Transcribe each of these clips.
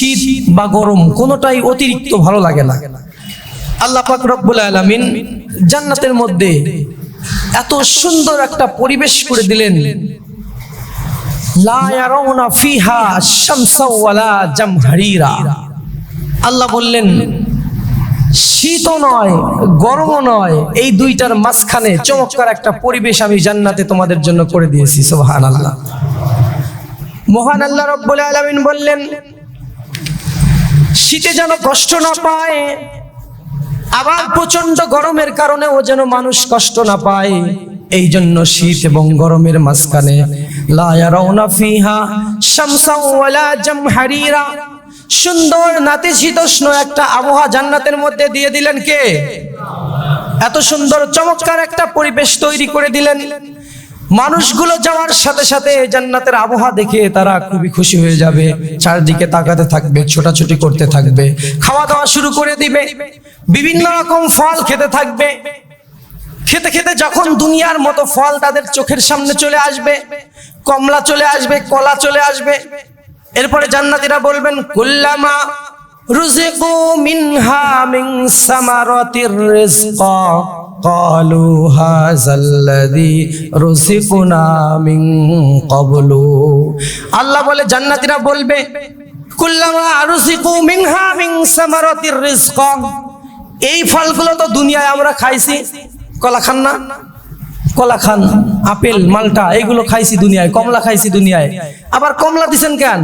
শীত বা গরম কোনোটাই অতিরিক্ত ভালো লাগে না। আল্লাহ পাক রব্বুল আলামিন জান্নাতের মধ্যে এত সুন্দর একটা পরিবেশ করে দিলেন। আল্লাহ বললেন, শীতও নয়, গরমও নয়, এই দুইটার মাঝখানে চমৎকার একটা পরিবেশ আমি জান্নাতে তোমাদের জন্য করে দিয়েছি সোহান আল্লাহ মহান আল্লাহ রব্বুল আলামিন বললেন শীতে যেন কষ্ট না পায়, আবার প্রচণ্ড গরমের কারণে ও যেন মানুষ কষ্ট না পায় এই জন্য শীত এবং গরমের মাঝখানে সুন্দর নাতিশীতোষ্ণ একটা আবহাওয়া জান্নাতের মধ্যে দিয়ে দিলেন কে? এত সুন্দর চমৎকার একটা পরিবেশ তৈরি করে দিলেন। মানুষগুলো যাওয়ার সাথে সাথে জান্নাতের আবহাওয়া দেখে তারা খুবই খুশি হয়ে যাবে। চারদিকে তাকাতে থাকবে, ছোটাছুটি করতে থাকবে খাওয়া দাওয়া শুরু করে দিবে, বিভিন্ন রকম ফল খেতে থাকবে। খেতে খেতে যখন দুনিয়ার মতো ফল তাদের চোখের সামনে চলে আসবে, কমলা চলে আসবে, কলা চলে আসবে। এরপরে জান্নাতীরা বলবেন, কুল্লামা রুজিকু মিনহা মিন সামারাতির রিজকা قالوا هذا الذي رزقنا من قبل আল্লাহ বলে জান্নাতীরা বলবে কুল্লামা রুজিকু মিনহা মিন সামারাতির রিজকা এই ফলগুলো তো দুনিয়ায় আমরা খাইছি কলা খান না কলা খান আপেল মালটা এগুলো খাইছি দুনিয়ায় কমলা খাইছি দুনিয়ায় আবার কমলা দিছেন কেন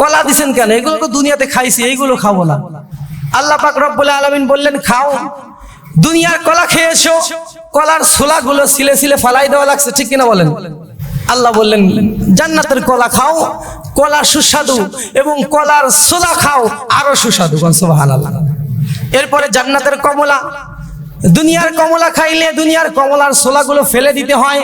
কলা দিছেন কেন? এগুলো তো দুনিয়াতে খাইছি, এইগুলো খাব না। আল্লাহ পাক রব্বুল আলামিন বললেন, খাও। দুনিয়ার কলা খেয়েছো কলার ছোলাগুলো সিলে সিলে ফালাই দেওয়া লাগছে, ঠিক কিনা বলেন? আল্লাহ বললেন, জান্নাতের কলা খাও কলা সুস্বাদু এবং কলার ছোলা খাও, আরও সুস্বাদু। সুবহানাল্লাহ। এরপরে জান্নাতের কমলা। দুনিয়ার কমলা খাইলে দুনিয়ার কমলার ছোলাগুলো ফেলে দিতে হয়।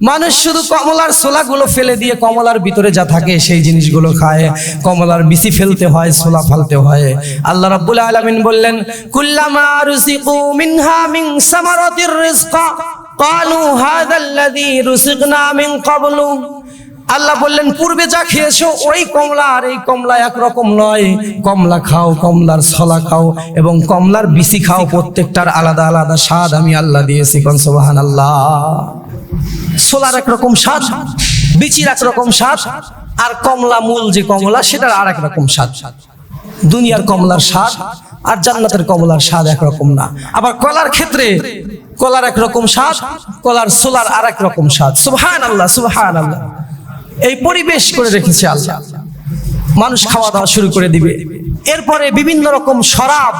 মানুষ শুধু কমলার ছোলাগুলো ফেলে দিয়ে কমলার ভিতরে যা থাকে সেই জিনিসগুলো খায়। কমলার বিচি ফেলতে হয়, ছোলা ফালতে হয়। আল্লাহ রাব্বুল আলামিন বললেন, কুল্লামা রুসিকু মিনহা মিন সামারাতির রিজকা। ক্বালু হাযাল্লাযী রুসিকনা মিন ক্বাবলু। আল্লাহ বললেন, পূর্বে যা খেয়েছো ওই কমলা, আর এই কমলা একরকম নয়। কমলা খাও, কমলার ছলা খাও এবং কমলার বিচি খাও। প্রত্যেকটার আলাদা আলাদা স্বাদ আমি আল্লাহ দিয়েছি, কন সোবাহান আল্লাহ ছোলার একরকম স্বাদ, বিচির একরকম স্বাদ, আর কমলা মূল যে কমলা, সেটার আর এক রকম স্বাদ। দুনিয়ার কমলার স্বাদ আর জান্নাতের কমলার স্বাদ একরকম না। আবার কলার ক্ষেত্রে কলার একরকম স্বাদ, কলার সোলার আর এক রকম স্বাদ। সুবহান আল্লাহ সুবহান আল্লাহ এই পরিবেশ করে রেখেছে আল্লাহ। মানুষ খাওয়া দাওয়া শুরু করে দিবে। এরপরে বিভিন্ন রকম শরাব,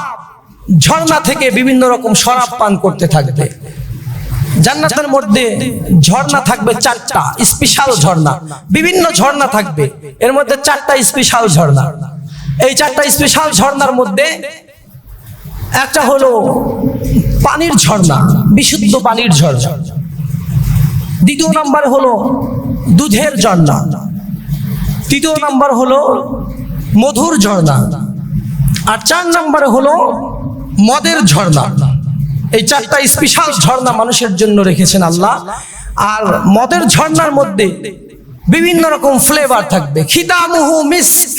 ঝর্ণা থেকে বিভিন্ন রকম শরাব পান করতে থাকবে। জান্নাতের মধ্যে ঝর্ণা থাকবে চারটা, স্পেশাল ঝর্ণা। বিভিন্ন ঝর্ণা থাকবে। এর মধ্যে চারটা স্পেশাল ঝর্ণা। এই চারটা স্পেশাল ঝর্ণার মধ্যে একটা হলো পানির ঝর্ণা, বিশুদ্ধ পানির ঝর্ণা। দ্বিতীয় নাম্বার হলো দুধের ঝর্ণা। তৃতীয় নাম্বার হলো মধুর ঝর্ণা। আর চার নাম্বারে হলো মদের ঝর্ণা। এই চারটা স্পেশাল ঝর্ণা মানুষের জন্য রেখেছেন আল্লাহ। আর মদের ঝর্ণার মধ্যে বিভিন্ন রকম ফ্লেভার থাকবে। খিতামুহু মিস্ক।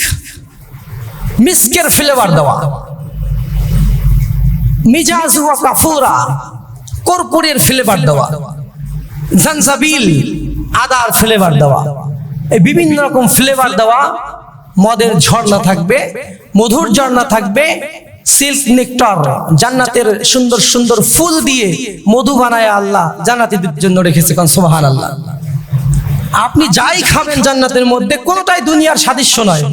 মিস্কের ফ্লেভার দেওয়া। মিজাজু ওয়া কাফুরা। কর্পূরের ফ্লেভার দেওয়া। জানজাবিল, আদার ফ্লেভার দেওয়া। এই বিভিন্ন রকম ফ্লেভার দেওয়া মদের ঝর্ণা থাকবে, মধুর ঝর্ণা থাকবে সিল্ক নেকটার জান্নাতের সুন্দর সুন্দর ফুল দিয়ে মধু বানায় আল্লাহ জান্নাতীদের জন্য রেখেছে কারণ সোহান আল্লাহ আপনি যাই খাবেন জান্নাতের মধ্যে, কোনোটাই দুনিয়ার সাদৃশ্য নয়।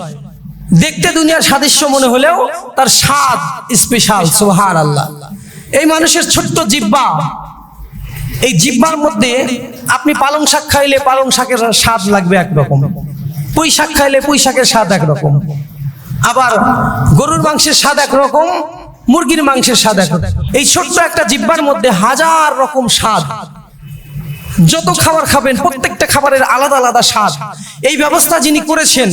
দেখতে দুনিয়ার সাদৃশ্য মনে হলেও তার স্বাদ স্পেশাল সোহান আল্লাহ এই মানুষের ছোট্ট জিব্বা এই জিব্বার মধ্যে আপনি পালং শাক খাইলে পালং শাকের স্বাদ লাগবে একরকম। পুঁই শাক খাইলে পুঁই শাকের স্বাদ একরকম। আবার গরুর মাংসের স্বাদ একরকম, মুরগির মাংসের স্বাদ একরকম। এই ছোট্ট একটা জিব্বার মধ্যে হাজার রকম স্বাদ। যত খাবার খাবেন, প্রত্যেকটা খাবারের আলাদা আলাদা স্বাদ। এই ব্যবস্থা যিনি করেছেন,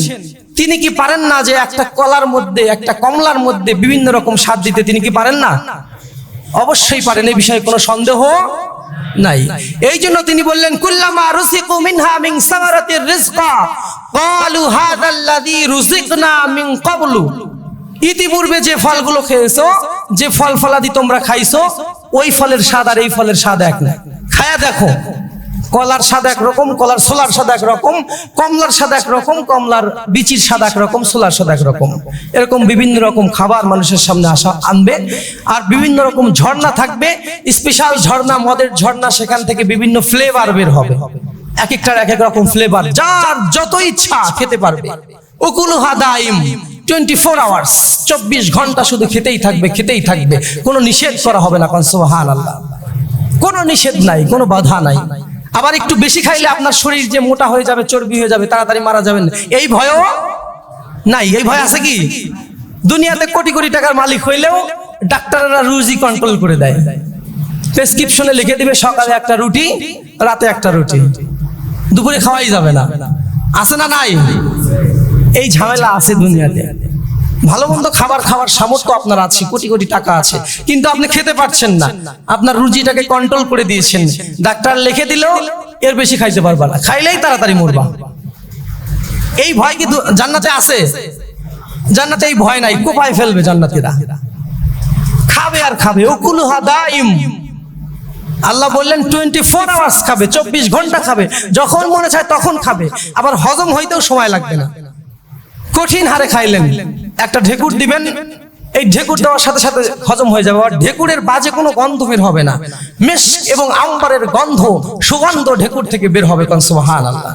তিনি কি পারেন না যে একটা কলার মধ্যে, একটা কমলার মধ্যে বিভিন্ন রকম স্বাদ দিতে তিনি কি পারেন না? অবশ্যই পারেন, এই বিষয়ে কোনো সন্দেহ নাই। এই জন্য তিনি বললেন, কুল্লামা রুসিকু মিনহা মিন সামারাতির রিজকা। ক্বালু হাদাল্লাযী রুজিকনা মিন ক্বাবলু। ইতিপূর্বে যে ফলগুলো খেয়েছো, যে ফল ফলাদি তোমরা খাইছো, ওই ফলের স্বাদ আর এই ফলের স্বাদ এক না। খায়া দেখো। কলার স্বাদ একরকম, কলার সোলার স্বাদ একরকম, কমলার স্বাদ একরকম, কমলার বিচির স্বাদ একরকম, সোলার স্বাদ একরকম। এরকম বিভিন্ন রকম খাবার মানুষের সামনে আসা, আনবে। আর বিভিন্ন রকম ঝর্ণা থাকবে, স্পেশাল ঝর্ণা, মদের ঝর্ণা, সেখান থেকে বিভিন্ন ফ্লেভার বের হবে। এক একটার এক এক রকম ফ্লেভার, যার যত ইচ্ছা খেতে পারবে। উকুলু হাদাইম টোয়েন্টি ফোর চব্বিশ ঘণ্টা শুধু খেতেই থাকবে খেতেই থাকবে। কোনো নিষেধ করা হবে না আল্লাহ কোনো নিষেধ নাই, কোনো বাধা নাই। আবার একটু বেশি খাইলে আপনার শরীর যে মোটা হয়ে যাবে, চর্বি হয়ে যাবে, তাড়াতাড়ি মারা যাবেন। এই ভয়ও নাই। এই ভয় আছে কি? দুনিয়াতে কোটি কোটি টাকার মালিক হইলেও ডাক্তাররা রুজি কন্ট্রোল করে দেয়। প্রেসক্রিপশনে লিখে দিবে, সকালে একটা রুটি, রাতে একটা রুটি। দুপুরে খাওয়াই যাবে না। আছে না নাই? এই ঝামেলা আছে দুনিয়াতে। ভালো মন্দ খাবার খাওয়ার সামর্থ্য আপনার আছে, কোটি কোটি টাকা আছে, কিন্তু আপনি খেতে পারছেন না। আপনার রুজিটাকে কন্ট্রোল করে দিয়েছেন। ডাক্তার লিখে দিলেও এর বেশি খাইতে পারবা না। খাইলেই তাড়াতাড়ি মরবা। এই ভয় কি জান্নাতে আছে? জান্নাতে এই ভয় নাই, কোপায় ফেলবে জান্নাতীরা। খাবে আর খাবে। উকুলুহা দাইম আল্লাহ বললেন টোয়েন্টি ফোর আওয়ার্স খাবে, চব্বিশ ঘণ্টা খাবে। যখন মনে চায় তখন খাবে। আবার হজম হইতেও সময় লাগবে না। কঠিন হারে খাইলেন। একটা ঢেকুর দিবেন, এই ঢেকুর দেওয়ার সাথে সাথে হজম হয়ে যাবে। আর ঢেকুরের বাজে কোনো গন্ধ বের হবে না। মেশ এবং আম্বারের গন্ধ, সুগন্ধ ঢেকুর থেকে বের হবে কারণ সুবহান আল্লাহ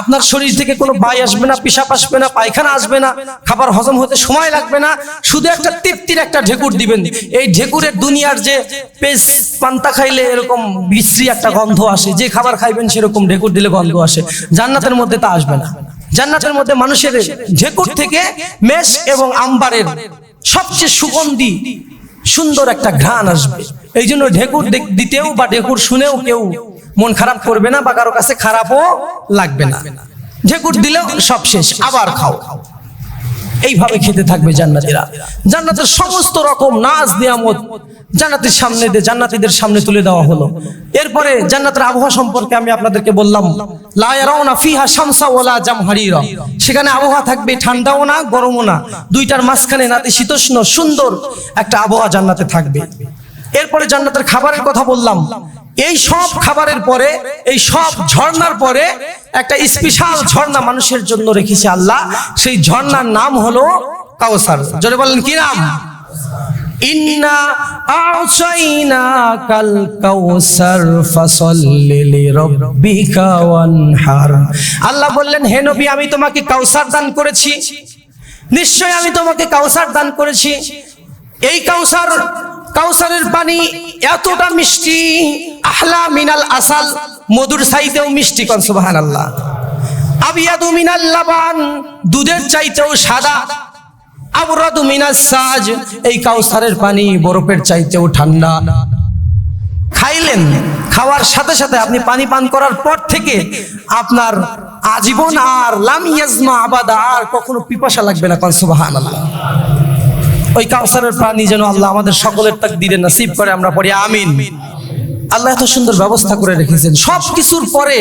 আপনার শরীর থেকে কোনো বাই আসবে না পিসাব আসবে না, পায়খানা আসবে না, খাবার হজম হতে সময় লাগবে না। শুধু একটা তৃপ্তির একটা ঢেকুর দিবেন। এই ঢেকুরের দুনিয়ার যে পেস পান্তা খাইলে এরকম বিশ্রী একটা গন্ধ আসে, যে খাবার খাইবেন সেরকম ঢেকুর দিলে গন্ধ আসে। জান্নাতের মধ্যে তা আসবে না। জান্নাতের মধ্যে মানুষের ঝেকুর থেকে মেষ এবং আম্বারের সবচেয়ে সুগন্ধি সুন্দর একটা ঘ্রাণ আসবে। এই জন্য ঢেকুর দিতেও বা ঢেকুর শুনেও কেউ মন খারাপ করবে না বা কারও কাছে খারাপও লাগবে না। ঢেকুর দিলেও সব শেষ, আবার খাও খাও। এইভাবে খেতে থাকবে জান্নাতীরা। জান্নাতের সমস্ত রকম নাচ নিয়ামত জান্নাতের সামনে জান্নাতীদের সামনে তুলে দেওয়া হলো। এরপরে জান্নাতের আবহাওয়া সম্পর্কে আমি আপনাদেরকে বললাম, লা ইয়ারাউনা ফিহা শামসা ওয়ালা জামহারিরা। সেখানে আবহাওয়া থাকবে ঠান্ডাও না, গরমও না। দুইটার মাঝখানে নাতিশীতোষ্ণ সুন্দর একটা আবহাওয়া জান্নাতে থাকবে। এরপরে জান্নাতের খাবারের কথা বললাম এই সব খাবারের পরে, এই সব ঝর্ণার পরে একটা স্পেশাল ঝর্ণা মানুষের জন্য রেখেছে আল্লাহ। সেই ঝর্ণার নাম হলো কাউসার। জোরে বলেন, কি নাম? ইন্না কাল আল্লাহ বললেন, হে নবী, আমি তোমাকে কাউসার দান করেছি। নিশ্চয় আমি তোমাকে কাউসার দান করেছি। এই কাউসার কাউসারের পানি এতটা মিষ্টি, আহলা মিনাল আসাল, মধুর চাইতেও মিষ্টি কন, সুবহানাল্লাহ। আবিয়াদু মিনাল লাবান, দুধের চাইতেও সাদা। আবরাদু মিনাস সাজ, এই কাউসারের পানি বরফের চাইতেও ঠান্ডা। খাইলেন, খাওয়ার সাথে সাথে আপনি পানি পান করার পর থেকে আপনার আজীবন আর লাম ইয়াজমা আবাদা আর কখনো পিপাসা লাগবে না কন, সুবহানাল্লাহ। ওই কাউসারের পানি যেন আল্লাহ আমাদের সকলের তাক দিলে নসিব করে, আমরা পড়ি আমিন। আল্লাহ এত সুন্দর ব্যবস্থা করে রেখেছেন। সব কিছুর পরে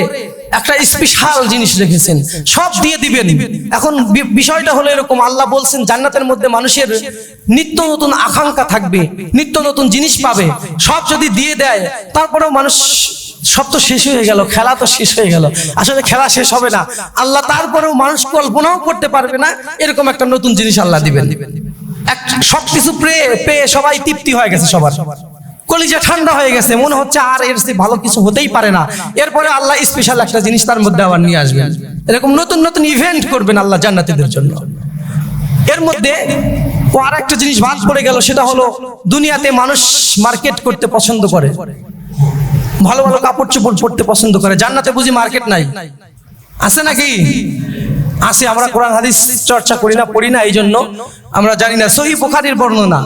একটা স্পেশাল জিনিস রেখেছেন। সব দিয়ে দিবেন। এখন বিষয়টা হলো এরকম, আল্লাহ বলছেন, জান্নাতের মধ্যে মানুষের নিত্য নতুন আকাঙ্ক্ষা থাকবে, নিত্য নতুন জিনিস পাবে। সব যদি দিয়ে দেয়, তারপরেও মানুষ সব তো শেষ হয়ে গেল, খেলা তো শেষ হয়ে গেল। আসলে খেলা শেষ হবে না। আল্লাহ তারপরেও মানুষ কল্পনাও করতে পারবে না, এরকম একটা নতুন জিনিস আল্লাহ দিবেন। সবকিছু পেয়ে সবাই তৃপ্তি হয়ে গেছে সবার। কলিজা ঠান্ডা হয়ে গেছে, মনে হচ্ছে আর এর ভালো কিছু হতেই পারে না। এরপরে আল্লাহ স্পেশাল একটা জিনিস তার মধ্যে আবার নিয়ে আসবেন। এরকম নতুন নতুন ইভেন্ট করবেন আল্লাহ জান্নাতীদের জন্য। এর মধ্যে আর একটা জিনিস বাদ পড়ে গেল, সেটা হলো দুনিয়াতে মানুষ মার্কেট করতে পছন্দ করে। ভালো ভালো কাপড় চোপড় পরতে পছন্দ করে। জান্নাতে বুঝি মার্কেট নাই। আছে নাকি? আছে আমরা কোরআন, হাদিস চর্চা করি না, পড়ি না এই জন্য আমরা জানি না। সহি বুখারীর বর্ণনা।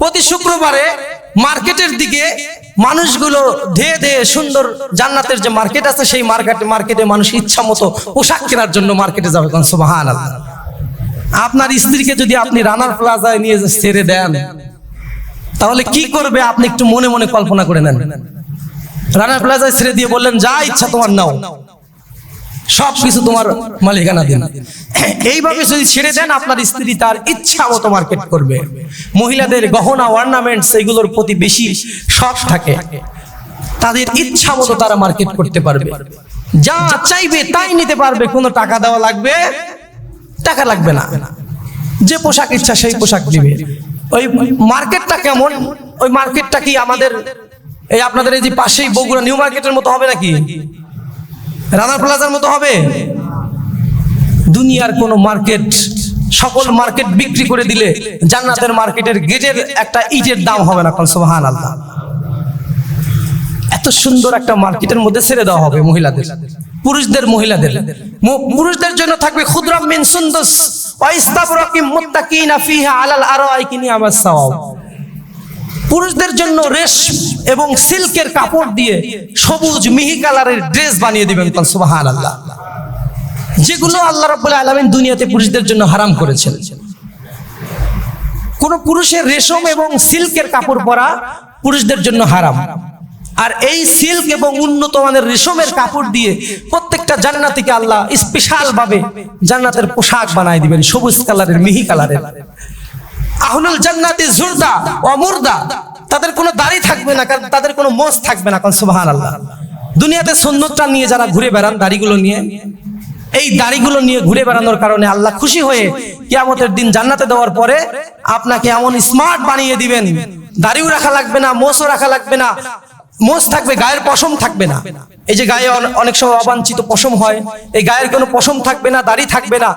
প্রতি শুক্রবারে মার্কেটের দিকে মানুষগুলো ধেয়ে ধেয়ে সুন্দর জান্নাতের যে মার্কেট আছে, সেই মার্কেটে মার্কেটে মানুষ ইচ্ছা মতো পোশাক কেনার জন্য মার্কেটে যাবে কারণ আপনার স্ত্রীকে যদি আপনি রানার প্লাজায় নিয়ে ছেড়ে দেন, তাহলে কি করবে? আপনি একটু মনে মনে কল্পনা করে নেন। রানার প্লাজায় ছেড়ে দিয়ে বললেন, যা ইচ্ছা তোমার নাও। সব কিছু তোমার মালিকানা দিন। এইভাবে যদি ছেড়ে দেন, আপনার স্ত্রী তার ইচ্ছা মতো মার্কেট করবে। মহিলাদের গহনা অর্নামেন্টস এইগুলোর প্রতি বেশি শখ থাকে। তাদের ইচ্ছা মতো তারা মার্কেট করতে পারবে। যা চাইবে তাই নিতে পারবে। কোনো টাকা দেওয়া লাগবে, টাকা লাগবে না। যে পোশাক ইচ্ছা সেই পোশাক দিবে। ওই মার্কেটটা কেমন? ওই মার্কেটটা কি আমাদের এই আপনাদের এই যে পাশেই বগুড়া নিউ মার্কেটের মতো হবে নাকি? রানা প্লাজার মতো হবে? দুনিয়ার কোন মার্কেট, সকল মার্কেট বিক্রি করে দিলে জান্নাতের মার্কেটের গেটের একটা ইটের দাম হবে না কোন সুবহান আল্লাহ এত সুন্দর একটা মার্কেটের মধ্যে ছেড়ে দেওয়া হবে মহিলাদের, পুরুষদের মহিলাদের। পুরুষদের জন্য থাকবে খুদরাম মিন সুন্দস ওয়াইস্তাবরাকিম মুত্তাকিনা ফিহা আলাল আরাইকি নিয়ামাস সাওয়াব। পুরুষদের জন্য রেশ এবং সিল্কের কাপড় দিয়ে সবুজ মিহি কালারের ড্রেস বানিয়ে দিবেন কোন সুবহানাল্লাহ। যেগুলো আল্লাহ রাব্বুল আলামিন দুনিয়াতে পুরুষদের জন্য হারাম করেছেন। কোন পুরুষের রেশম এবং সিল্কের কাপড় পরা পুরুষদের জন্য হারাম। আর এই সিল্ক এবং উন্নত মানের রেশমের কাপড় দিয়ে প্রত্যেকটা জান্নাতিকে আল্লাহ স্পেশাল ভাবে জান্নাতের পোশাক বানায় দিবেন, সবুজ কালারের, মিহি কালারের। আহলুল জান্নাতি জুরদা ও মুরদা, তাদের কোনো দাড়ি থাকবে না, কারণ তাদের কোনো মোজ থাকবে না, কারণ সুবহানাল্লাহ। দুনিয়াতে সুন্নতটা নিয়ে যারা ঘুরে বেড়ান দাড়িগুলো নিয়ে, এই দাড়িগুলো নিয়ে ঘুরে বেড়ানোর কারণে আল্লাহ খুশি হয়ে কিয়ামতের দিন জান্নাতে দেওয়ার পরে আপনাকে এমন স্মার্ট বানিয়ে দিবেন, দাড়িও রাখা লাগবে না মোষও রাখা লাগবে না মোষ থাকবে, গায়ের পশম থাকবে না। এই যে গায়ে অনেক সময় অবাঞ্ছিত পশম হয়, এই গায়ের কোনো পশম থাকবে না, দাড়ি থাকবে না,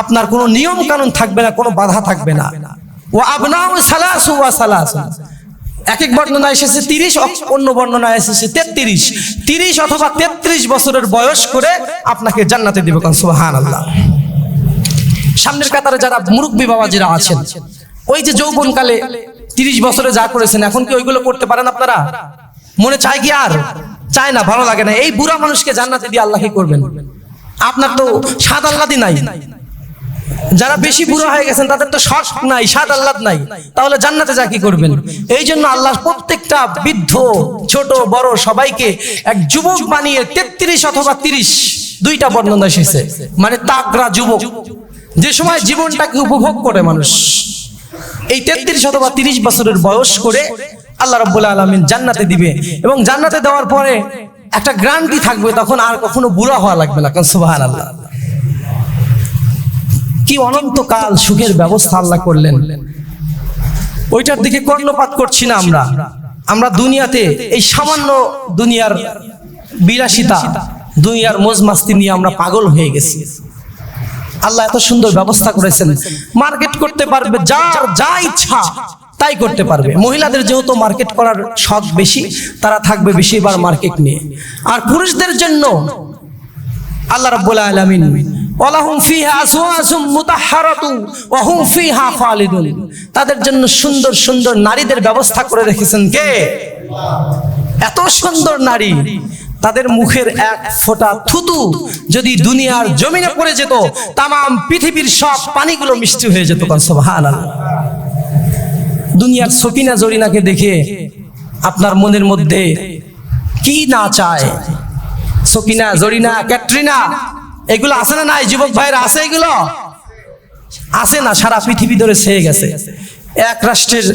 আপনার কোনো নিয়ম কানুন থাকবে না, কোনো বাধা থাকবে না। ও আবনাউ সালাসু ওয়া সালাসু। এক এক বর্ণনা এসেছে তিরিশ অন্য বর্ণনা এসেছে তিরিশ অথবা তেত্রিশ বছরের বয়স করে আপনাকে জান্নাতে আল্লাহ সামনের কাতারে যারা মুরব্বী বাবাজিরা আছেন, ওই যে যৌবনকালে তিরিশ বছরে যা করেছেন, এখন কি ওইগুলো করতে পারেন আপনারা? মনে চায় কি আর? চায় না, ভালো লাগে না। এই বুড়া মানুষকে জান্নাতে দিয়ে আল্লাহ করবেন? আপনার তো সাদ আল্লাদি নাই। যারা বেশি বুড়ো হয়ে গেছেন, তাদের তো শখ নাই, স্বাদ আল্লাদ নাই। তাহলে জান্নাতে যা কি করবেন? এই জন্য আল্লাহ প্রত্যেকটা বৃদ্ধ, ছোট, বড় সবাইকে এক যুবক বানিয়ে তেত্রিশ অথবা তিরিশ দুইটা বর্ণনা এসেছে। মানে তাকরা যুবক। যে সময় জীবনটাকে উপভোগ করে মানুষ, এই তেত্রিশ অথবা তিরিশ বছরের বয়স করে আল্লাহ রব্বুল আলমিন জান্নাতে দিবে। এবং জান্নাতে দেওয়ার পরে একটা গ্রান্টি থাকবে, তখন আর কখনো বুড়া হওয়া লাগবে না, কারণ সুবাহ আল্লাহ কি অনন্তকাল সুখের ব্যবস্থা আল্লাহ করলেন? ওইটার দিকে কর্ণপাত করছি না আমরা। আমরা দুনিয়াতে এই সামান্য দুনিয়ার বিলাসিতা, দুনিয়ার মোজ মাস্তি নিয়ে আমরা পাগল হয়ে গেছি। আল্লাহ এত সুন্দর ব্যবস্থা করেছেন। মার্কেট করতে পারবে, যার যা ইচ্ছা তাই করতে পারবে। মহিলাদের যেহেতু মার্কেট করার শখ বেশি, তারা থাকবে বেশিবার মার্কেট নিয়ে। আর পুরুষদের জন্য আল্লাহ রাব্বুল আলামিন ওয়া হুম তাদের জন্য সুন্দর সুন্দর নারীদের ব্যবস্থা করে রেখেছেন কে? এত সুন্দর নারী, তাদের মুখের এক ফোঁটা থুতু যদি দুনিয়ার জমিনে পড়ে যেত, তামাম পৃথিবীর সব পানিগুলো মিষ্টি হয়ে যেত দুনিয়ার সকিনা জরিনাকে দেখে আপনার মনের মধ্যে কি না চায়? সকিনা জরিনা, ক্যাটরিনা এগুলো আছে না নাই, যুবক ভাইরা আছে এগুলো? আছে না, সারা পৃথিবী ধরে ছেয়ে গেছে। এক রাষ্ট্রের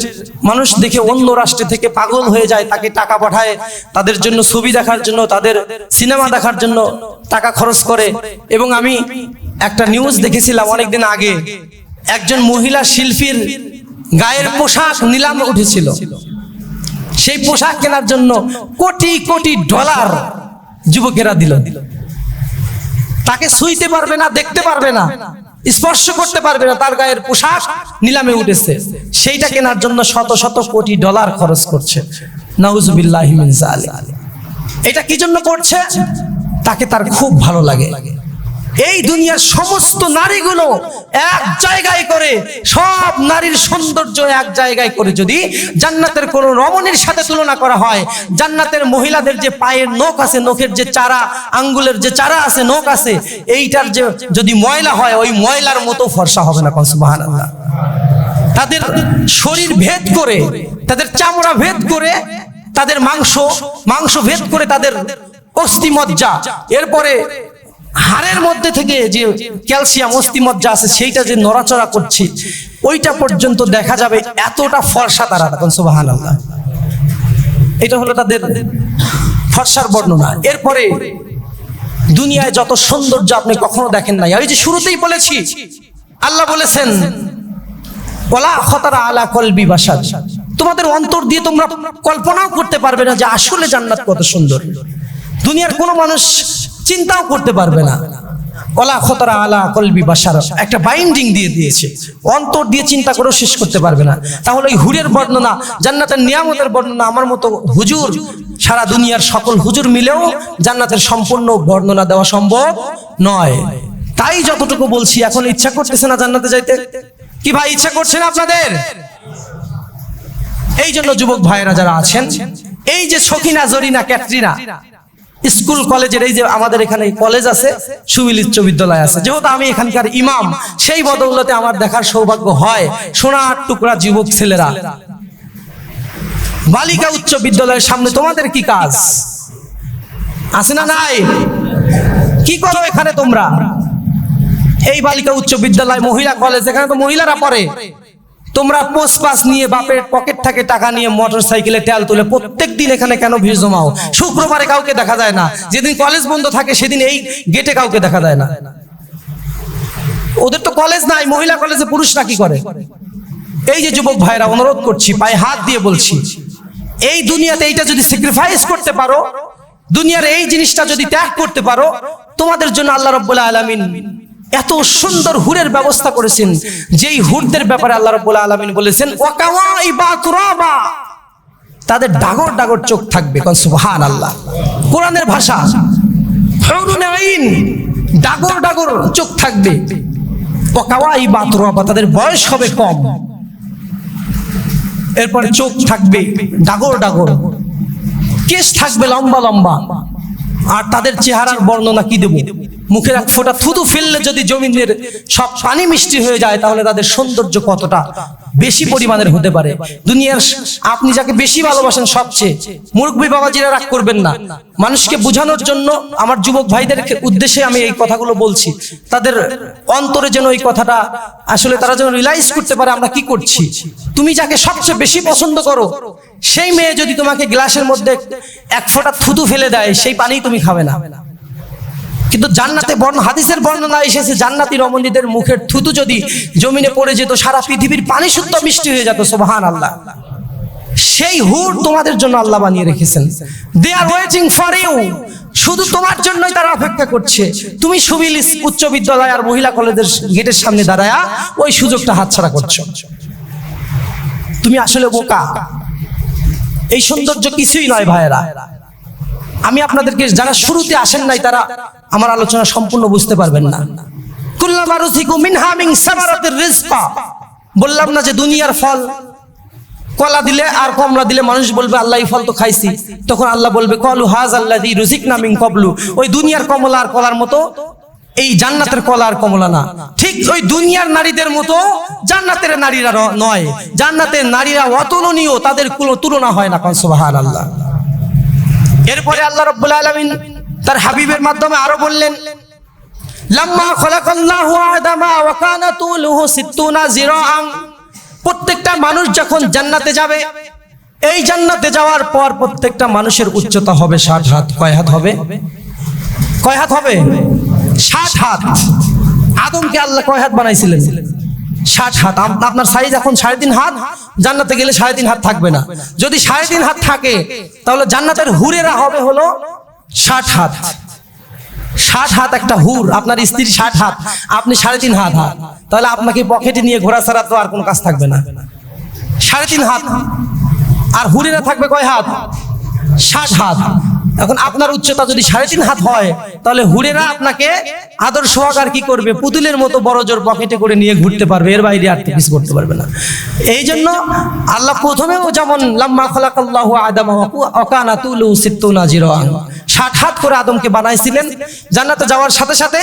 মানুষ দেখে অন্য রাষ্ট্র থেকে পাগল হয়ে যায়, তাকে টাকা পাঠায়, তাদের জন্য ছবি দেখার জন্য, তাদের সিনেমা দেখার জন্য টাকা খরচ করে। এবং আমি একটা নিউজ দেখেছিলাম অনেকদিন আগে, একজন মহিলা শিল্পীর গায়ের পোশাক নিলামে উঠেছিল। সেই পোশাক কেনার জন্য কোটি কোটি ডলার যুবকেরা দিল। তাকে সুইতে পারবে না, দেখতে পারবে না, স্পর্শ করতে পারবে না, তার গায়ের পোশাক নিলামে উঠেছে। সেইটা কেনার জন্য শত শত কোটি ডলার খরচ করছে। নাউজুবিল্লাহি এটা কি জন্য করছে? তাকে তার খুব ভালো লাগে। এই দুনিয়ার সমস্ত নারীগুলো এক জায়গায় করে, সব নারীর সৌন্দর্য এক জায়গায় করে যদি জান্নাতের কোন রমণীর সাথে তুলনা করা হয়, জান্নাতের মহিলাদের যে পায়ের নখ আছে, নখের যে চারা, আঙ্গুলের যে চারা আছে, নখ আছে, এইটার যে যদি ময়লা হয়, ওই ময়লার মতো ফর্সা হবে না কনসুবাহান তাদের শরীর ভেদ করে, তাদের চামড়া ভেদ করে, তাদের মাংস মাংস ভেদ করে তাদের অস্থিমজ্জা, এরপরে হাড়ের মধ্যে থেকে যে ক্যালসিয়াম, অস্থিমজ্জা আছে, সেইটা যে নড়াচড়া করছে, ওইটা পর্যন্ত দেখা যাবে, এতটা ফর্সা তারা তখন সুবাহান এটা হলো তাদের ফর্সার বর্ণনা। এরপরে দুনিয়ায় যত সৌন্দর্য আপনি কখনো দেখেন নাই আমি যে শুরুতেই বলেছি, আল্লাহ বলেছেন ওলা খতারা আলা কলবি তোমাদের অন্তর দিয়ে তোমরা কল্পনাও করতে পারবে না যে আসলে জান্নাত কত সুন্দর। দুনিয়ার কোনো মানুষ চিন্তাও করতে পারবে না। ওলা খতরা আলা কলবি বাসার একটা বাইন্ডিং দিয়ে দিয়েছে। অন্তর দিয়ে চিন্তা করেও শেষ করতে পারবে না। তাহলে এই হুরের বর্ণনা, জান্নাতের নিয়ামতের বর্ণনা আমার মতো হুজুর, সারা দুনিয়ার সকল হুজুর মিলেও জান্নাতের সম্পূর্ণ বর্ণনা দেওয়া সম্ভব নয়। তাই যতটুকু বলছি, এখন ইচ্ছা করতেছে না জান্নাতে যাইতে। কি ভাই, ইচ্ছা করছে না আপনাদের? এই জন্য যুবক ভাইয়েরা যারা আছেন, এই যে সখিনা, জরিনা, ক্যাটরিনা স্কুল কলেজের এই যে আমাদের এখানে কলেজ আছে সুবিল উচ্চ বিদ্যালয় আছে। যেহেতু আমি এখানকার ইমাম, সেই বদৌলতে আমার দেখার সৌভাগ্য হয়। সোনার টুকরা যুবক ছেলেরা। বালিকা উচ্চ বিদ্যালয়ের সামনে তোমাদের কি কাজ? আছে না নাই? কি করো এখানে তোমরা? এই বালিকা উচ্চ বিদ্যালয় মহিলা কলেজ, এখানে তো মহিলারা পড়ে। তোমরা পোস্ট পাস নিয়ে বাপের পকেট থেকে টাকা নিয়ে মোটর সাইকেলে তেল তুলে প্রত্যেক দিন এখানে কেন ভিড় জমাও? শুক্রবারে কাউকে দেখা যায় না। যেদিন কলেজ বন্ধ থাকে, সেদিন এই গেটে কাউকে দেখা যায় না। ওদের তো কলেজ নাই, মহিলা কলেজে পুরুষরা কি করে? এই যে যুবক ভাইরা, অনুরোধ করছি, পায়ে হাত দিয়ে বলছি, এই দুনিয়াতে এইটা যদি স্যাক্রিফাইস করতে পারো, দুনিয়ার এই জিনিসটা যদি ত্যাগ করতে পারো, তোমাদের জন্য আল্লাহ রব্বুল আলামিন এত সুন্দর হুরের ব্যবস্থা করেছেন, যেই হুরদের ব্যাপারে আল্লাহ রব্বুল আলামিন বলেছেন তাদের ডাগর ডাগর চোখ থাকবে কোন সুবহান আল্লাহ কোরআনের ভাষা আইন, ডাগর ডাগর চোখ থাকবে। ওয়াকাওয়াইবা তুরাবা তাদের বয়স হবে কম। এরপরে চোখ থাকবে ডাগর ডাগর। কেশ থাকবে লম্বা লম্বা। আর তাদের চেহারার বর্ণনা কি দেব? মুখের এক ফোঁটা থুতু ফেললে যদি জমিনের সব পানি মিষ্টি হয়ে যায়, তাহলে তাদের সৌন্দর্য কতটা বেশি পরিমাণের হতে পারে? দুনিয়ার আপনি যাকে বেশি ভালোবাসেন সবচেয়ে, মুরব্বী বাবাজিরা রাগ করবেন না। মানুষকে বোঝানোর জন্য আমার যুবক ভাইদের উদ্দেশ্যে আমি এই কথাগুলো বলছি। তাদের অন্তরে যেন এই কথাটা আসলে তারা যেন রিলাইজ করতে পারে আমরা কি করছি। তুমি যাকে সবচেয়ে বেশি পছন্দ করো, সেই মেয়ে যদি তোমাকে গ্লাসের মধ্যে এক ফোঁটা থুতু ফেলে দেয়, সেই পানি তুমি খাবে না। কিন্তু জান্নাতে বর্ণ হাদিসের বর্ণনা এসেছে, জান্নাতি রমণীদের মুখের থুতু যদি জমিনে পড়ে যেত, সারা পৃথিবীর পানি শুদ্ধ মিষ্টি হয়ে যেত সোবাহান আল্লাহ সেই হুর তোমাদের জন্য আল্লাহ বানিয়ে রেখেছেন। দে আর ওয়েটিং ফর ইউ শুধু তোমার জন্যই তারা অপেক্ষা করছে। তুমি সুবিল উচ্চ বিদ্যালয় আর মহিলা কলেজের গেটের সামনে দাঁড়ায়া ওই সুযোগটা হাতছাড়া করছ। তুমি আসলে বোকা। এই সৌন্দর্য কিছুই নয় ভাইয়েরা। আমি আপনাদেরকে যারা শুরুতে আসেন নাই, তারা আমার আলোচনা সম্পূর্ণ বুঝতে পারবেন না। বললাম না যে দুনিয়ার ফল, কলা দিলে আর কমলা দিলে মানুষ বলবে, আল্লাহ ফল তো খাইছি। তখন আল্লাহ বলবে, কলু হাজ আল্লাহ দি রুজিক নামিং কবলু ওই দুনিয়ার কমলা আর কলার মতো, এই জান্নাতের কলা আর কমলা না। ঠিক ওই দুনিয়ার নারীদের মতো, জান্নাতের নারীরা নয়। জান্নাতের নারীরা অতুলনীয়, তাদের কোনো তুলনা হয় না কনসবাহান আল্লাহ এরপরে আল্লাহ রব্বুল আলামিন তার হাবিবের মাধ্যমে আরও বললেন, লাম্মা খলাকাল্লাহু আদামা ওয়া কানা তুলুহু সিত্তুনা জিরাআন প্রত্যেকটা মানুষ যখন জান্নাতে যাবে, এই জান্নাতে যাওয়ার পর প্রত্যেকটা মানুষের উচ্চতা হবে ষাট হাত। কয় হাত হবে? কয় হাত হবে? ষাট হাত। আদমকে আল্লাহ কয় হাত বানাইছিলেন? ষাট হাত। আপ- আপনার সাইজ এখন সাড়ে তিন হাত? জান্নাতে গেলে সাড়ে তিন হাত থাকবে না। যদি সাড়ে তিন হাত থাকে, তাহলে জান্নাতের হুরেরা হবে হলো ষাট হাত। ষাট হাত একটা হুর, আপনার স্ত্রীর ষাট হাত, আপনি সাড়ে তিন হাত। হাত তাহলে আপনাকে পকেটে নিয়ে ঘোরা ছাড়া তো আর কোনো কাজ থাকবে না। সাড়ে তিন হাত। আর হুরেরা থাকবে কয় হাত? ষাট হাত। এখন আপনার উচ্চতা যদি সাড়ে তিন হাত হয়, তাহলে হুড়েরা আপনাকে আদর সহকার কি করবে? পুতুলের মতো বড় জোর পকেটে করে নিয়ে ঘুরতে পারবে, এর বাইরে আর কিছু করতে পারবে না। এই জন্য আল্লাহ প্রথমেও যেমন, লাম্মা খলাকাল্লাহু আদামা অকানা তুলু সিত্তুনা জিরান ষাট হাত করে আদমকে বানাইছিলেন। জান্নাতে যাওয়ার সাথে সাথে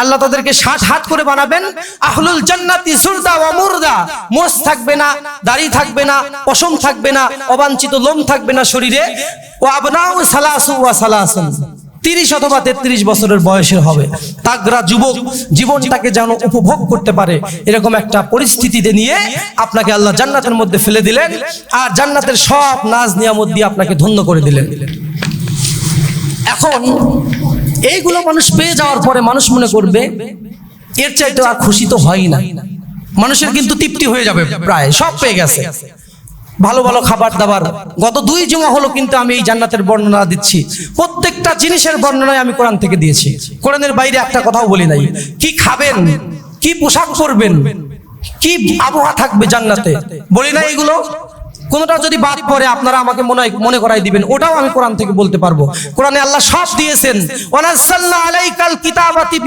আল্লাহ তাদেরকে ষাট হাত করে বানাবেন। আহলুল জান্নাতি মুরদা। মোষ থাকবে না, দাড়ি থাকবে না, পশম থাকবে না, অবাঞ্ছিত লোম থাকবে না শরীরে। ও আবনাউ সালাসু ওয়া সালাসুন। তিরিশ অথবা তেত্রিশ বছরের বয়সের হবে। তাগরা যুবক জীবনটাকে যেন উপভোগ করতে পারে, এরকম একটা পরিস্থিতিতে নিয়ে আপনাকে আল্লাহ জান্নাতের মধ্যে ফেলে দিলেন। আর জান্নাতের সব নাজ নিয়ামত দিয়ে আপনাকে ধন্য করে দিলেন। এখন এইগুলো মানুষ পেয়ে যাওয়ার পরে মানুষ মনে করবে, এর চাইতে আর খুশি তো হয় না। মানুষের কিন্তু তৃপ্তি হয়ে যাবে প্রায়, সব পেয়ে গেছে। ভালো ভালো খাবার দাবার। গত দুই জমা হলো কিন্তু আমি এই জান্নাতের বর্ণনা দিচ্ছি। প্রত্যেকটা জিনিসের বর্ণনায় আমি কোরআন থেকে দিয়েছি। কোরআনের বাইরে একটা কথাও বলি নাই। কি খাবেন? কি পোশাক পরবেন? কি আবহাওয়া থাকবে জান্নাতে? বলি না এগুলো কোনটা যদি বাদ পড়ে আপনারা আমাকে মনে মনে করাই দিবেন, ওটাও আমি কোরআন থেকে বলতে পারব। কোরআনে আল্লাহ সব দিয়েছেন। আলাইকাল কিতাবাতি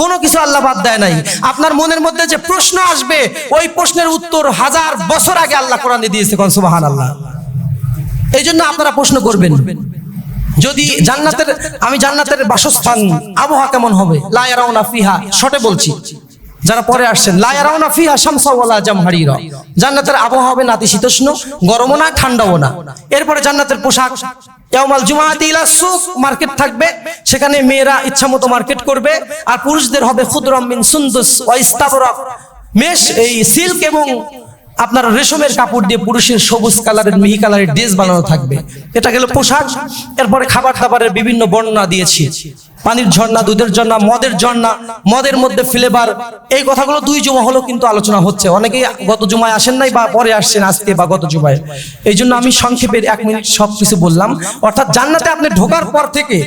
কোনো কিছু আল্লাহ বাদ দেয় নাই। আপনার মনের মধ্যে যে প্রশ্ন আসবে, ওই প্রশ্নের উত্তর হাজার বছর আগে আল্লাহ কোরআনে দিয়েছে কোন সুবাহান আল্লাহ এই জন্য আপনারা প্রশ্ন করবেন, যদি জান্নাতের আমি জান্নাতের বাসস্থান, আবহাওয়া কেমন হবে? লায়ারাউনা ফিহা শটে বলছি। যারা পরে আসছেন লায়ারাউনা ফিহা শামসা ওয়ালা জামহারিরা। জান্নাতের আবহাওয়া হবে নাতিশীতোষ্ণ, গরমও না, ঠান্ডাও না। এরপরে জান্নাতের পোশাক, ইয়াউমাল জুমাআতি ইলা সুক মার্কেট থাকবে, সেখানে মেয়েরা ইচ্ছামতো মার্কেট করবে, আর পুরুষদের হবে খুদরাম মিন সুন্দুস ওয়া ইস্তাবরাক। মেষ এই সিল্ক এবং আপনার রেশমের কাপড় দিয়ে পুরুষের সবুজ কালারের, মিহি কালারের ড্রেস বানানো থাকবে। এটা গেল পোশাক, এরপরে খাবার দাবারের বিভিন্ন বর্ণনা দিয়েছি। পানির ঝর্ণা, দুধের ঝর্ণা, মদের ঝর্ণা, মদের মধ্যে ফ্লেভার এই কথাগুলো দুই জমা হলো কিন্তু আলোচনা হচ্ছে। অনেকেই গত জুমায় আসেন নাই বা পরে আসছেন আজকে বা গত জুমায়। এই জন্য আমি সংক্ষেপে এক মিনিট সব কিছু বললাম। অর্থাৎ জান্নাতে আপনি ঢোকার পর থেকে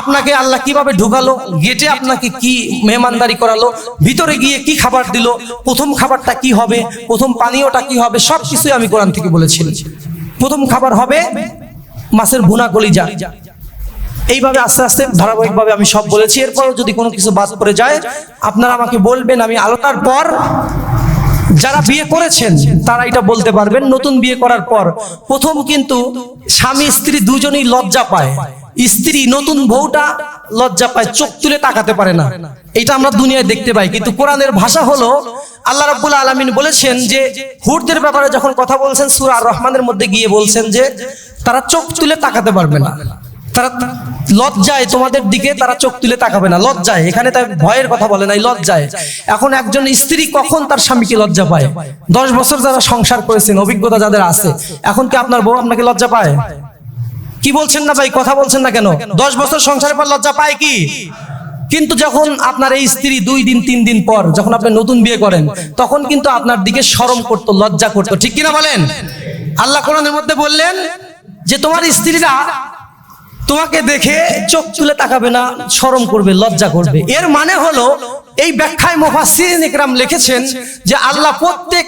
আপনাকে আল্লাহ কীভাবে ঢুকালো, গেটে আপনাকে কি মেহমানদারি করালো, ভিতরে গিয়ে কি খাবার দিল, প্রথম খাবারটা কি হবে, প্রথম পানীয়টা কি হবে সব কিছুই আমি কোরআন থেকে বলেছি। প্রথম খাবার হবে মাছের ভুনা কলিজা। এইভাবে আস্তে আস্তে, ধারাবাহিকভাবে আমি সব বলেছি। এরপরও যদি কোনো কিছু বাদ পড়ে যায়, আপনারা আমাকে বলবেন, আমি আলোটার পর যারা বিয়ে করেছেন, তারা এটা বলতে পারবেন, নতুন বিয়ে করার পর। প্রথম কিন্তু স্বামী, স্ত্রী দুজনেই লজ্জা পায়। স্ত্রী নতুন বউটা লজ্জা পায়, চোখ তুলে তাকাতে পারে না। এটা আমরা দুনিয়ায় দেখতে পাই। কিন্তু কোরআনের ভাষা হলো, আল্লাহ রাব্বুল আলামিন বলেছেন যে, হুরদের ব্যাপারে যখন কথা বলছেন, সূরা আর রহমানের মধ্যে গিয়ে বলছেন যে, তারা চোখ তুলে তাকাতে পারবে না। তারা লজ্জায় তোমাদের দিকে তারা চোখ তুলে তাকাবে না, লজ্জায়। এখানে তার ভয়ের কথা বলে নাই, লজ্জায়। এখন একজন স্ত্রী কখন তার স্বামীকে লজ্জা পায়? দশ বছর যারা সংসার করেছেন, অভিজ্ঞতা যাদের আছে, এখন কি আপনার বউ আপনাকে লজ্জা পায়? কি বলছেন না ভাই? কথা বলছেন না কেন? দশ বছর সংসারের পর লজ্জা পায় কি? কিন্তু যখন আপনার এই স্ত্রী দুই দিন, তিন দিন পর যখন আপনি নতুন বিয়ে করেন, তখন কিন্তু আপনার দিকে শরম করতো, লজ্জা করতো। ঠিক কিনা বলেন? আল্লাহ কোরআনের মধ্যে বললেন যে তোমার স্ত্রীরা তোমাকে দেখে চোখ তুলে তাকাবে না শরম করবে, লজ্জা করবে। এর মানে হলো, এই ব্যাখ্যায় মুফাসসিরিন ইকরাম লিখেছেন যে আল্লাহ প্রত্যেক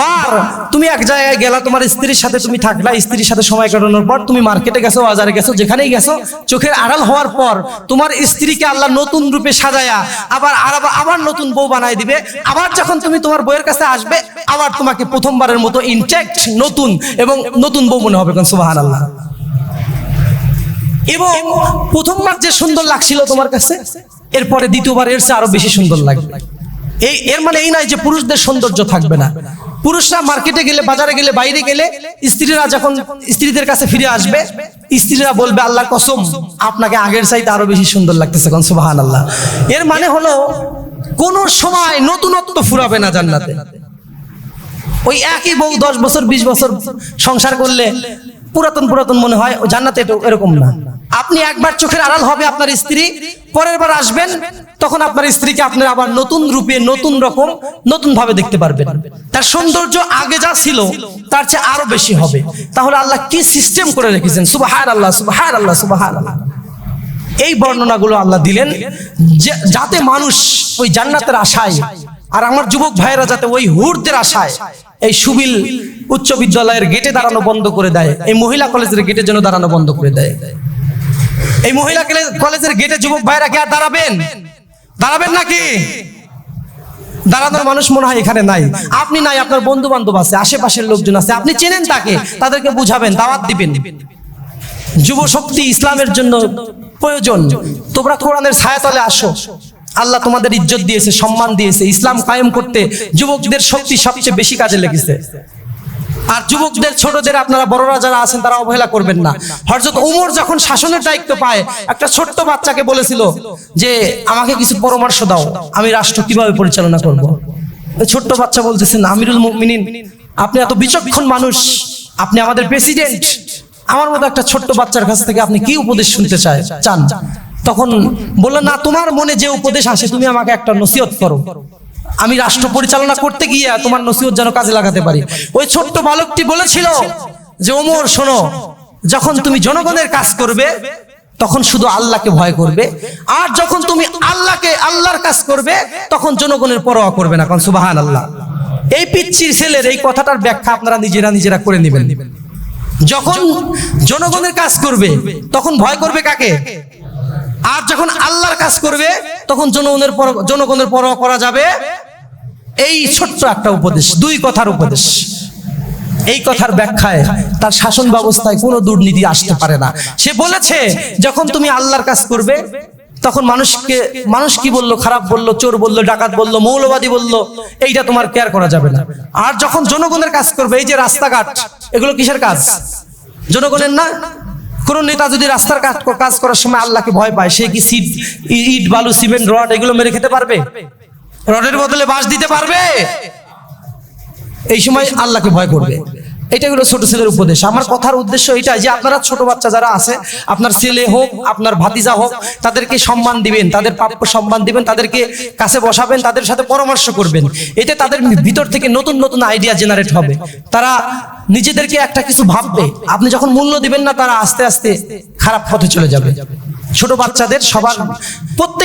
বার তুমি এক জায়গায় গেলা, তোমার স্ত্রীর সাথে তুমি থাকলা, স্ত্রীর সাথে সময় কাটানোর পর তুমি মার্কেটে গেছো, বাজারে গেছো, যেখানেই গেছো, চোখের আড়াল হওয়ার পর তোমার স্ত্রীকে আল্লাহ নতুন রূপে সাজায়া আবার আবার নতুন বউ বানায় দিবে। আবার যখন তুমি তোমার বউয়ের কাছে আসবে, আবার তোমাকে প্রথমবারের মতো ইনটেক্ট নতুন এবং নতুন বউ মনে হবে সুবহানাল্লাহ। এবং প্রথমবার যে সুন্দর লাগছিল তোমার কাছে, এরপরে দ্বিতীয়বার এর চেয়ে আরও বেশি সুন্দর লাগবে। এই, এর মানে এই নয় যে পুরুষদের সৌন্দর্য থাকবে না। পুরুষরা মার্কেটে গেলে, বাজারে গেলে, বাইরে গেলে স্ত্রীরা যখন স্ত্রীদের কাছে ফিরে আসবে, স্ত্রীরা বলবে, আল্লাহ কসম, আপনাকে আগের চাইতে আরও বেশি সুন্দর লাগতেছে কোন সুবাহান আল্লাহ এর মানে হলো, কোন সময় নতুনত্ব ফুরাবে না জান্নাতে। ওই একই বউ দশ বছর, বিশ বছর সংসার করলে পুরাতন পুরাতন মনে হয় জান্নাতে এটা এরকম না। আপনি একবার চোখের আড়াল হবে আপনার স্ত্রী, পরের বার আসবেন, তখন আপনার স্ত্রীকে আপনি আবার নতুন রূপে, নতুন রকম নতুন ভাবে দেখতে পারবেন। তার সৌন্দর্য আগে যা ছিল, তার চেয়ে আরও বেশি হবে। তাহলে আল্লাহ কি সিস্টেম করে রেখেছেন? সুবাহার আল্লাহ সুবাহার আল্লাহ সুবাহার আল্লাহ এই বর্ণনাগুলো আল্লাহ দিলেন যাতে মানুষ ওই জান্নাতের আশায় আর আমার যুবক ভাইয়েরা যাতে ওই হুরদের আশায় এই সুবিল উচ্চ বিদ্যালয়ের গেটে দাঁড়ানো বন্ধ করে দেয়, এই মহিলা কলেজের গেটে যেন দাঁড়ানো বন্ধ করে দেয়। এই মহিলা কলেজের গেটে যুবক ভাইরা কি আর দাঁড়াবেন? দাঁড়াবেন নাকি? দাঁড়ানোর মানুষ মনে হয় এখানে নাই। আপনি নাই, আপনার বন্ধু বান্ধব আছে, আশেপাশের লোকজন আছে, আপনি চেনেন তাকে, তাদেরকে বুঝাবেন, দাওয়াত দিবেন। যুব শক্তি ইসলামের জন্য প্রয়োজন। তোমরা কোরআনের ছায়াতলে আসো। আল্লাহ তোমাদের ইজ্জত দিয়েছে, সম্মান দিয়েছে, ইসলাম কায়েম করতে যুবকদের শক্তি সবচেয়ে বেশি কাজে লেগেছে। আর যুবকদের, ছোটদের আপনারা, বড়রা যারা আছেন, তারা অবহেলা করবেন না। হযরত ওমর যখন শাসনের দায়িত্ব পায়, একটা ছোট্ট বাচ্চাকে বলেছিল যে, আমাকে কিছু পরামর্শ দাও, আমি রাষ্ট্র কীভাবে পরিচালনা করব? ছোট্ট বাচ্চা বলতেছেন আমিরুল মুমিনিন, আপনি এত বিচক্ষণ মানুষ, আপনি আমাদের প্রেসিডেন্ট আমার মতো একটা ছোট্ট বাচ্চার কাছ থেকে আপনি কি উপদেশ শুনতে চায়, চান? তখন বলল না, তোমার মনে যে উপদেশ আসে, তুমি আমাকে একটা নসিহত করো। আমি রাষ্ট্র পরিচালনা করতে গিয়ে তোমার নসিহত যেন কাজে লাগাতে পারি। ওই ছোট্ট বালকটি বলেছিল যে, ওমর, শোনো, যখন তুমি জনগণের কাজ করবে, তখন শুধু আল্লাহকে ভয় করবে। আর যখন তুমি আল্লাহকে, আল্লাহর কাজ করবে, তখন জনগণের পরোয়া করবে না। কারণ সুবাহান আল্লাহ এই পিচ্ছির ছেলের এই কথাটার ব্যাখ্যা আপনারা নিজেরা নিজেরা করে নেবেন। যখন জনগণের কাজ করবে, তখন ভয় করবে কাকে? আর যখন আল্লাহর কাজ করবে, তখন জনগণের পর- জনগণের পরোয়া করা যাবে। এই ছোট্ট একটা উপদেশ, দুই কথার উপদেশ। এই কথার ব্যাখ্যায় তার শাসন ব্যবস্থায় কোনো দুর্নীতি আসতে পারে না। সে বলেছে, যখন তুমি আল্লাহর কাজ করবে, তখন মানুষকে মানুষ কি বলল? খারাপ বলল, চোর বলল, ডাকাত বলল, মৌলবাদী বলল, এইটা তোমার কেয়ার করা যাবে না। আর যখন জনগণের কাজ করবে, এই যে রাস্তাঘাট, এগুলো কিসের কাজ? জনগণের না? কোন নেতা যদি রাস্তার কাজ কাজ করার সময় আল্লাহকে ভয় পায়, সে কি সিট, ইট, বালু, সিমেন্ট, রড এগুলো মেরে খেতে পারবে? রডের বদলে বাস দিতে পারবে? এই সময় আল্লাহকে ভয় করবে। এটা হলো ছোট ছেলের উপদেশ। আমার কথার উদ্দেশ্য এটাই যে আপনারা ছোট বাচ্চা যারা আছে, আপনার ছেলে হোক, আপনার ভাতিজা হোক, তাদেরকে সম্মান দিবেন, তাদের প্রাপ্য সম্মান দিবেন, তাদেরকে কাছে বসাবেন, তাদের সাথে পরামর্শ করবেন। এতে তাদের ভিতর থেকে নতুন নতুন আইডিয়া জেনারেট হবে। তারা নিজেদেরকে একটা কিছু ভাববে। আপনি যখন মূল্য দিবেন না, তারা আস্তে আস্তে খারাপ পথে চলে যাবে। ছোট বাচ্চাদের সবার প্রত্যেক